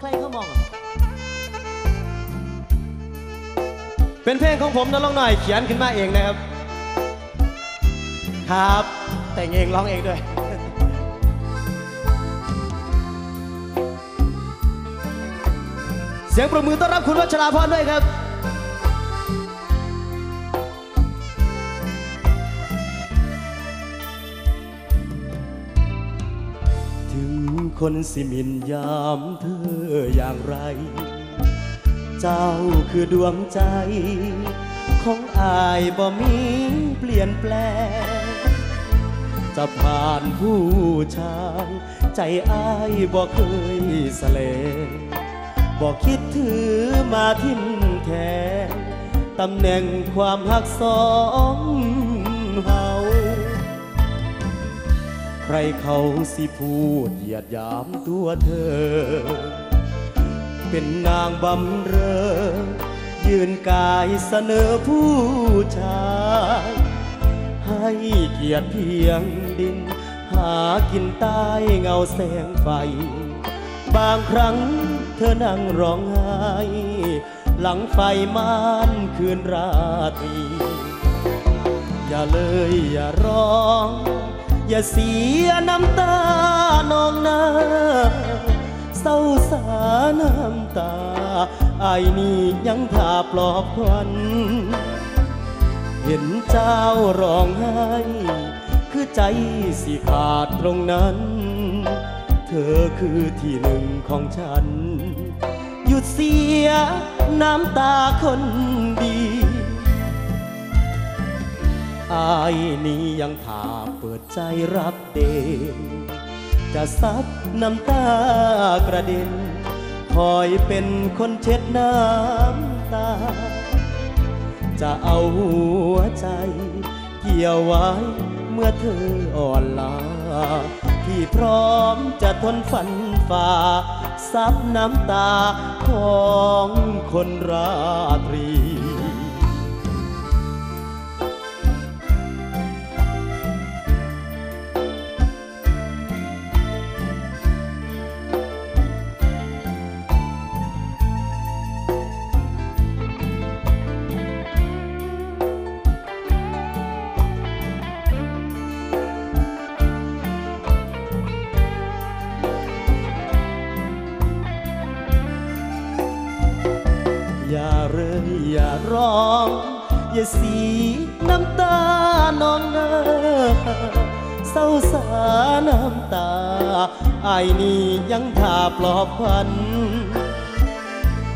ใครเขามอง เป็นเพลงของผมนะลองหน่อยเขียนขึ้นมาเองนะครับ ครับ แต่งเองร้องเองด้วยเสียงประมือต้อนรับคุณวัชราพรด้วยครับ คนสิมินยามเธออย่างไร เจ้าคือดวงใจ ของอายบ่มีเปลี่ยนแปลง จะผ่านผู้ชาย ใจอายบ่เคยสเลบ่คิดถือมาทิ่มแทนตำแหน่งความหักสองเฮา รเขาสิพูดเหยียดหยามตัวเธอ เป็นนางบำเรอ ยืนกายเสนอผู้ชาย ให้เกียรติเพียงดิน หากินใต้เงาแสงไฟ บางครั้งเธอนั่งร้องไห้ หลังไฟม่านคืนราตรี อย่าเลยอย่าร้อง อย่าเสียน้ำตานองนาเศร้าสาน้ำตาไอ้นี่ยังทาปลอบควันเห็นเจ้าร้องไห้คือใจสิขาดตรงนั้น เธอคือที่หนึ่งของฉัน หยุดเสียน้ำตาคนดีายนี้ยังถาเปิดใจรับเดนจะซับน้ำตากระเด็น คอยเป็นคนเช็ดน้ำตา จะเอาหัวใจ เกี่ยวไว้เมื่อเธออ่อนลา ที่พร้อมจะทนฝันฝ่าซับน้ำตาของคนราตรี อย่าร้อง อย่าสีน้ำตานองเนอเศร้าสาน้ำตาไอ้นี่ยังท่าปลอบควัน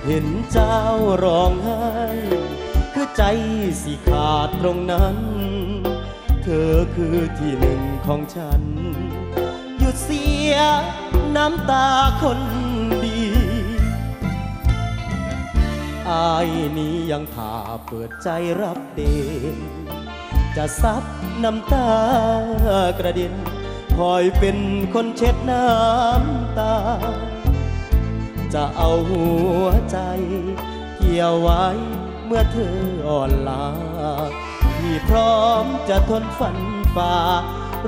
เห็นเจ้าร้องไห้ คือใจสิขาดตรงนั้น เธอคือที่หนึ่งของฉัน หยุดเสียน้ำตาคน อายนี้ยังท่าเปิดใจรับเดนจะซับน้ำตากระเด็นคอยเป็นคนเช็ดน้ำตา จะเอาหัวใจ เกี่ยวไว้เมื่อเธออ่อนลาที่พร้อมจะทนฝันฝ่า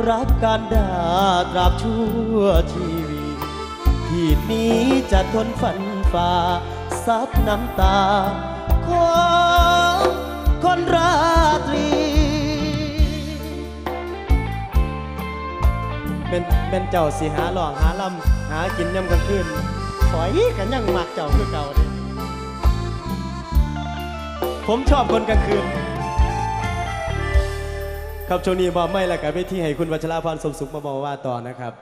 รักการด่าตราบชั่วชีวิตที่นี้จะทนฝันฝ่า ซับน้ำตา ของคนราตรี เป็นเป็นเจ้าสิหาหลอกหาลำหากินยำกลางคืนถอยกันยังมักเจ้าคือเก่าเด้ผมชอบคนกลางคืน ครับช่วงนี้บอไม่ล้วกับเวทีให้คุณวัชราพรสมสุขมาบอกว่าต่อนะครับ